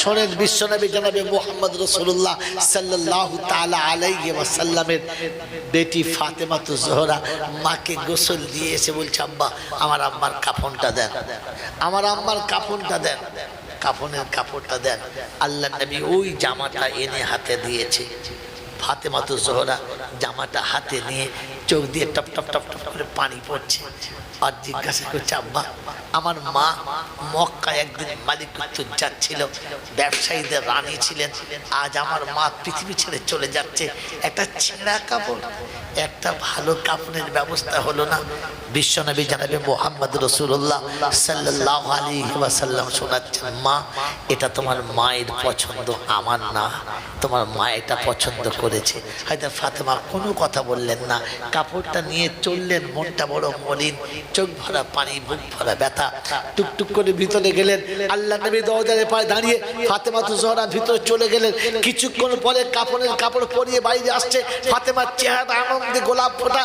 শোনেন বিশ্বনবী জানাবে মোহাম্মদ রসুল্লাহ সাল্লাহ তালা আলাইহি সাল্লামের বেটি ফাতেমা তো জোহরা মাকে গোসল দিয়ে এসে বলছে আব্বা আমার আম্মার কাফনটা দেন। আমার আম্মার কাফনটা দেন। কাফনের কাপড়টা দেন। আল্লাহ নবী ওই জামাটা এনে হাতে দিয়েছে। ফাতেমা তো জোহরা জামাটা হাতে নিয়ে চোখ দিয়ে টপ টপ টপ টপ করে পানি পড়ছে। আর জিজ্ঞাসা করছে, আব্বা, আমার মা মক্কা একদিন মালিকত্ব যাচ্ছিল ব্যবসায়ীদের রানী ছিলেন। আজ আমার মা পৃথিবী ছেড়ে চলে যাচ্ছে। একটা ছেঁড়া কাপড়, একটা ভালো কাপড়ের ব্যবস্থা হলো না। বিশ্বনবী জানাবে, মোহাম্মদ রসুল্লাহ সাল্লাহ আলী ওয়াসাল্লাম শোনাচ্ছেন, মা, এটা তোমার মায়ের পছন্দ, আমার না। তোমার মা এটা পছন্দ করেছে। হয়তো ফাতেমা কোনো কথা বললেন না। কাপড়টা নিয়ে চললেন, মনটা বড় মলিন, চোখ ভরা পানি, বুক ভরা ব্যথা। টুকটুক করে ভিতরে গেলেন, আল্লাহ নবী দরজারে পায়ে দাঁড়িয়ে ফাতেমা তো জহরা ভিতরে চলে গেলেন। কিছুক্ষণ পরে কাপড়ের কাপড় পরিয়ে বাইরে আসছে, ফাতেমার চেহারাটা আনন্দে গোলাপ ফোটা,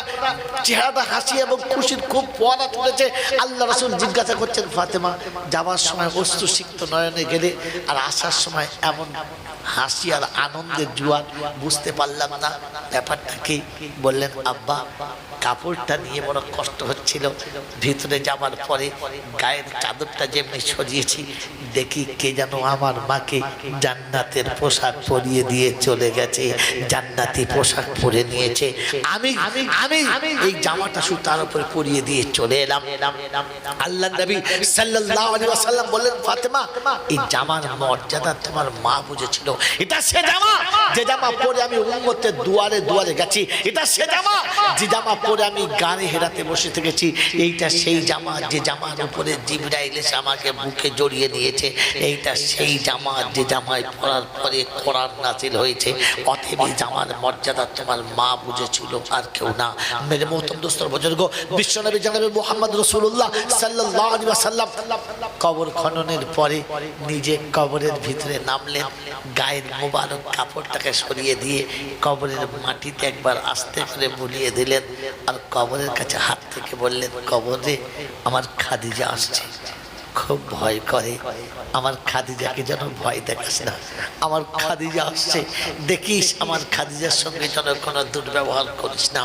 চেহারাটা হাসি এবং খুশির খুব পড়া তুলেছে। আল্লাহ রসুল জিজ্ঞাসা করছেন, ফাতেমা, যাওয়ার সময় অস্ত্র সিক্ত নয়নে গেলে আর আসার সময় এমন হাসি আর আনন্দের জুয়ার বুঝতে পারলাম না। ব্যাপারটা কি? বললেন, আব্বা কাপড়টা নিয়ে বড় কষ্ট হচ্ছিল ভিতরে যাবার পরে গায়ের চাদরটা যেমনি সরিয়েছি, দেখি কে যেন আমার মাকে জান্নাতের পোশাক পরিয়ে দিয়ে চলে গেছে, জান্নাতি পোশাক পরে নিয়েছে। আমি আমি এই জামাটা শুধু তার উপরে পরিয়ে দিয়ে চলে এলাম। আল্লাহ নবী সাল্লাল্লাহু আলাইহি ওয়াসাল্লাম বললেন, ফাতেমা, এই জামার মর্যাদা তোমার মা বুঝেছিল। এটা সে জামা। যে জামা পরে আমি উম্মতের দুয়ারে দুয়ারে গেছি, এটা সে জামা। যে জামা পরে আমি গানে হেরাতে বসে থেকেছি এইটা সেই জামা যে জামার উপরে জিবরাইল এসে আমাকে বুকে জড়িয়ে নিয়েছে এইটা সেই জামা যে জামায় পরার পরে কোরআন নাজিল হয়েছে। অতএব এই জামার মর্যাদা তোমার মা বুঝেছিল আর কেউ না। মেরে মহতম দোস্তর বুজুর্গ, বিশ্বনবী জানাবে মোহাম্মদ রসুল্লাহ আলাইহি ওয়াসাল্লাম। কবর খননের পরে নিজে কবরের ভিতরে নামলেন, গায়ের মোবারক কাপড়টাকে সরিয়ে দিয়ে কবরের মাটিতে একবার আস্তে করে বুলিয়ে দিলেন, আর কবরের কাছে হাত থেকে বললেন কবরে আমার খাদিজা আসছে। খুব ভয় করে। আমার খাদিজাকে যেন ভয় দেখাস না। আমার খাদিজা আসছে। দেখিস, আমার খাদিজার সঙ্গে যেন কোনো দুর্ব্যবহার করিস না।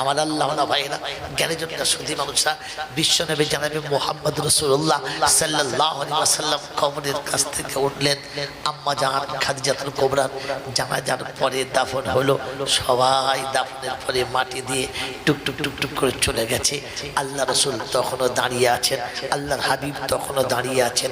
আমার আল্লাহ ভাইরা জ্ঞানের জন্য সুধী মানুষরা বিশ্বনবী জানাবে মোহাম্মদ রসুল্লাহ সাল্লাহ সাল্লাম কবরের কাছ থেকে উঠলেন। আম্মা জাহান খাদিজাতুল কোবরার জানাজার পরে দাফন হলো। সবাই দাফনের পরে মাটি দিয়ে টুকটুক টুকটুক করে চলে গেছে। আল্লাহ রসুল তখনও দাঁড়িয়ে আছেন। আল্লাহর হাবিব তখনও দাঁড়িয়ে আছেন।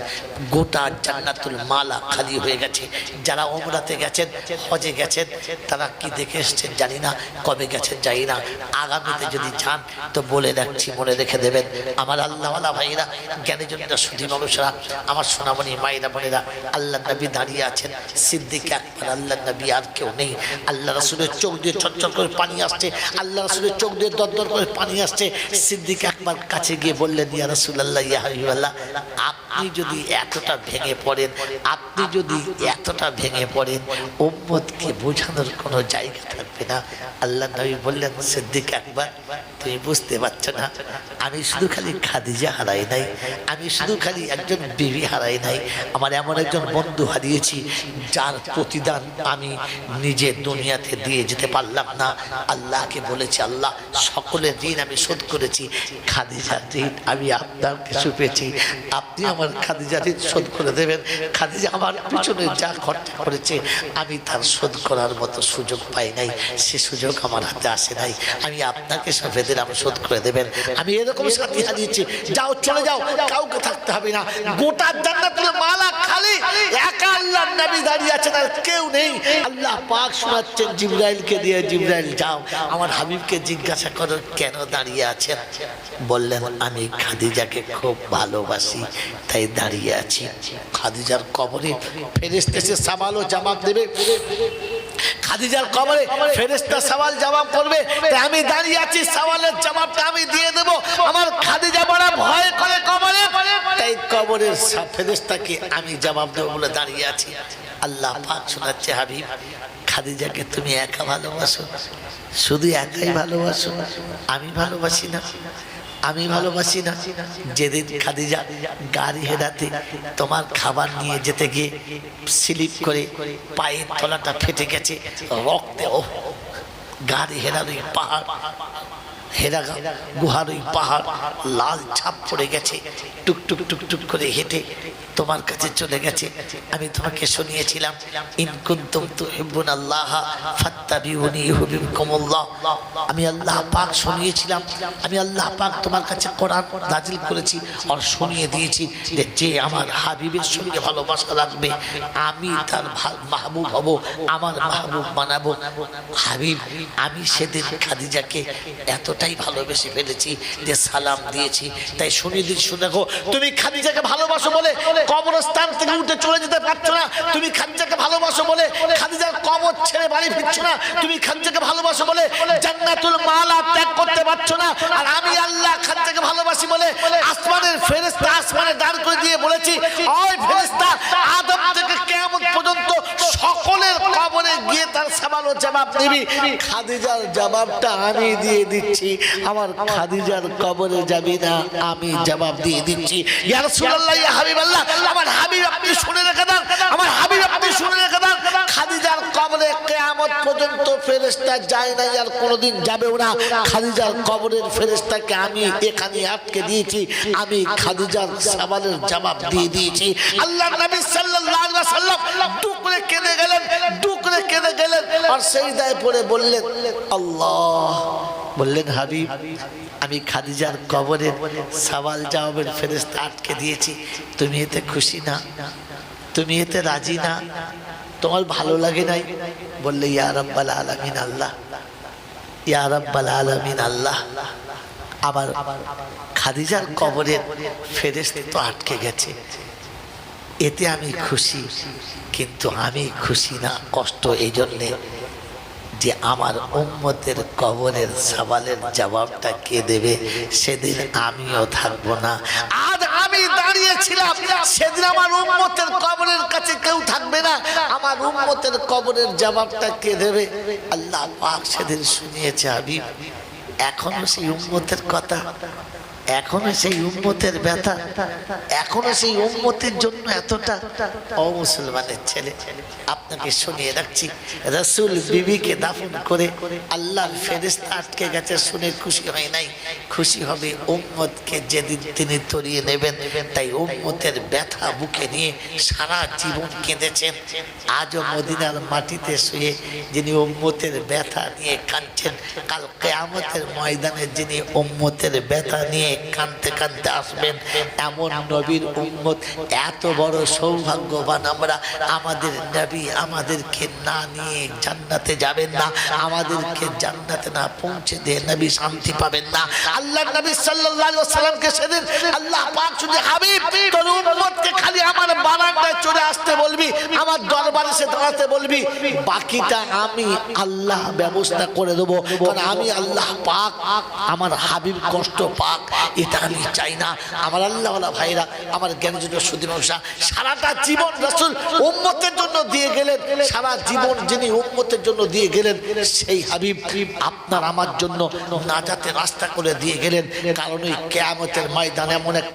গোটা জান্নাতুল মালা খালি হয়ে গেছে। যারা ওমরাতে গেছেন, হজে গেছেন, তারা কি দেখে এসছেন জানি না, কবে গেছেন জানি না। আগামীতে যদি যান, তো বলে রাখছি, মনে রেখে দেবেন, আমার আল্লাহওয়ালা ভাইরা জ্ঞানীজনরা, সুধী মানুষরা, আমার সোনামণি মায়েরা, বোনেরা আল্লাহ নবী দাঁড়িয়ে আছেন। সিদ্দিক একবার আল্লাহ নবী আর কেউ নেই। আল্লাহ রসুলের চোখ দিয়ে চচ্চর করে পানি আসছে। আল্লাহ রসুলের চোখ দিয়ে দরদর করে পানি আসছে। সিদ্দিক একবার কাছে গিয়ে বললেন, ইয়া রসুল্লাহ ইয়া হাবিবাল্লাহ আপনি যদি এতটা ভেঙে পড়েন, আপনি যদি এতটা ভেঙে পড়েন, উম্মতকে বোঝানোর কোনো জায়গা থাকবে না। আল্লাহ নবী বললেন, সিদ্দিক একবার, তুমি বুঝতে পারছ না, আমি শুধু খালি খাদিজা হারাই নাই, আমি শুধু খালি একজন বিবি হারাই নাই, আমার এমন একজন বন্ধু হারিয়েছি, যার প্রতিদান আমি নিজে দুনিয়াতে দিয়ে যেতে পারলাম না। আল্লাহকে বলেছি, আল্লাহ, সকলের ঋণ আমি শোধ করেছি, খাদিজার ঋণ আমি আপনার কিছু পেয়েছি আপনি আমার খাদিজা ঋণ শোধ করে দেবেন। খাদিজা আমার পিছনে যা খরচা করেছে, আমি তার শোধ করার মতো সুযোগ পাই নাই। সে সুযোগ আমার হাতে আসে নাই। আমি আপনাকে সাথে দিলাম শোধ করে দেবেন। আমি এরকম সাথী হারিয়েছি। যাও, চলে যাও। কাউকে থাকতে হবে না। গোটা জান্নাতুল মালা আমি খাদিজাকে খুব ভালোবাসি, তাই দাঁড়িয়ে আছি। খাদিজার কবরে ফেরেস্তে এসে সামাল ও জবাব দেবে। খাদিজার কবরে ফেরেস্তা সওয়াল জবাব করবে আমি দাঁড়িয়ে আছি সওয়ালের জবাবটা আমি দিয়ে দেব। আমার খাদিজা বড় ভয় করে তাই কবরের ফেরেস্তাকে আমি জবাব দেবো বলে দাঁড়িয়ে আছি। আল্লাহ পাক শোনাচ্ছে, হাবিব, খাদিজাকে তুমি একা ভালোবাসো? শুধু একাই ভালোবাসো? আমি ভালোবাসি না। আমি ভালোবাসি না। যেদিন খাদিজা গাড়ি হেরাতে তোমার খাবার নিয়ে যেতে গিয়ে স্লিপ করে পায়ের তলাটা ফেটে গেছে, রক্তে ও গাড়ি হেরানোই পাহাড়। হেরা গুহার ওই পাহাড় লাল ছাপ পড়ে গেছে। টুক টুক টুক টুক করে হেঁটে তোমার কাছে চলে গেছে। আমি তোমাকে শুনিয়েছিলাম ইনকুন্তুম তুহিব্বুন আল্লাহ ফাত্তাবিউনি ইউহিব্বুকুমুল্লাহ। আমি আল্লাহ পাক শুনিয়েছিলাম, আমি আল্লাহ পাক তোমার কাছে কোরআন নাজিল করেছি আর শুনিয়ে দিয়েছি যে যে আমার হাবিবের সঙ্গে ভালোবাসা রাখবে আমি তার মাহবুব হব, আমার মাহবুব বানাবো। হাবিব, আমি সেদিন খাদিজাকে এতটাই ভালোবেসে ফেলেছি যে সালাম দিয়েছি। তাই শুনিয়ে দিন শুনে গো তুমি খাদিজাকে ভালোবাসো বলে কবরস্থান থেকে উঠে চলে যেতে পারছ না। তুমি খাদিজাকে ভালোবাসো বলে খাদিজার কবর ছেড়ে বাড়ি ফিরছো না। তুমি খাদিজাকে ভালোবাসো বলে জান্নাতুল মালা ত্যাগ করতে পারছ না। আর আমি আল্লাহ খাদিজাকে ভালোবাসি বলে আসমানের ফেরেশতা আসমানে দাঁড় করে দিয়ে বলেছি, ওই ফেরেশতা জবাব দিবি? খাদিজার জবাবটা আমি দিয়ে দিচ্ছি। আমার খাদিজার কবরে যাবি না আমি জবাব দিয়ে দিচ্ছি। ইয়া রাসূলুল্লাহ ইয়া হাবিবাল্লাহ আমার হাবিব আপনি শুনে রেখে দেন আমার হাবিব আপনি শুনে রেখে দেন। খাদিজার কবরে কিয়ামত পর্যন্ত ফেরেশতা যায় না আর কোনোদিন যাবেও না। খাদিজার কবরের ফেরেশতাকে আমি এখানে আটকে দিয়েছি। আমি খাদিজার সওয়ালের জবাব দিয়ে দিয়েছি। আল্লাহ নবী সাল্লাল্লাহু আলাইহি ওয়াসাল্লাম টুকরে কেঁদে গেলেন টুকরে কেঁদে গেলেন। আর সেই দায় পড়ে বললেন আল্লাহ। বললেন, হাবিব, আমি খাদিজার কবরের সওয়াল জবাবের ফেরেশতা আটকে দিয়েছি। তুমি এতে খুশি না? তুমি এতে রাজি না? তোমার ভালো লাগে নাই? বললে, ইয়া আলমিন আল্লাহ, ইয়া আলমিন আল্লাহ। আবার খাদিজার কবরের ফেরেশতা তো আটকে গেছে। এতে আমি খুশি, কিন্তু আমি খুশি না, কষ্ট এই জন্যে যে আমার উম্মতের কবরের সওয়ালের জবাবটা কে দেবে? সেদিন আমিও থাকব না। আজ আমি দাঁড়িয়েছিলাম, সেদিন আমার উম্মতের কবরের কাছে কেউ থাকবে না। আমার উম্মতের কবরের জবাবটা কে দেবে? আল্লাহ পাক সেদিন শুনিয়েছে হাবিব। এখনও সেই উম্মতের কথা। এখনও সেই উম্মতের ব্যথা, এখনও সেই উম্মতের জন্য এতটা অমুসলমানের ছেলে। আপনাকে শুনিয়ে রাখছি, রসুল বিবিকে দাফন করে আল্লাহর ফেরেস্তা আটকে গেছে, শুনে খুশি হয় নাই। খুশি হবে উম্মতকে যেদিন তিনি তরিয়ে নেবেন, তাই উম্মতের ব্যথা বুকে নিয়ে সারা জীবন কেঁদেছেন। আজও মদিনার মাটিতে শুয়ে যিনি উম্মতের ব্যথা নিয়ে কাঁদছেন, কাল কেয়ামতের ময়দানে যিনি উম্মতের ব্যথা নিয়ে কাঁদতে কাঁদতে আসবেন। এমন নবীর উম্মত, এত বড় সৌভাগ্যবান আমরা। আমাদের নবী আমাদেরকে না নিয়ে জান্নাতে যাবেন না, আমাদেরকে জান্নাতে না পৌঁছে দিয়ে নবী শান্তি পাবেন না। আল্লাহ নবী সাল্লাল্লাহু ওয়াসাল্লামকে সেদিন আল্লাহ পাক শুধু হাবিব, তোর উম্মতকে খালি আমার বারান্দায় চলে আসতে বলবি, আমার দরবারে সে দাঁড়াতে বলবি, বাকিটা আমি আল্লাহ ব্যবস্থা করে দেবো। কারণ আমি আল্লাহ পাক, আমার হাবিব কষ্ট পাক। এটা আমি চাই না। আমার আল্লাহওয়ালা ভাইরা, আমার জ্ঞানজন্য সুদিন সারাটা জীবন রসুল উম্মতের জন্য দিয়ে গেলেন। সারা জীবন যিনি উম্মতের জন্য দিয়ে গেলেন, সেই হাবিব আপনার আমার জন্য নাজাতে রাস্তা করে দিয়ে গেলেন। কারণ ওই কেয়ামতের ময়দান এমন একটা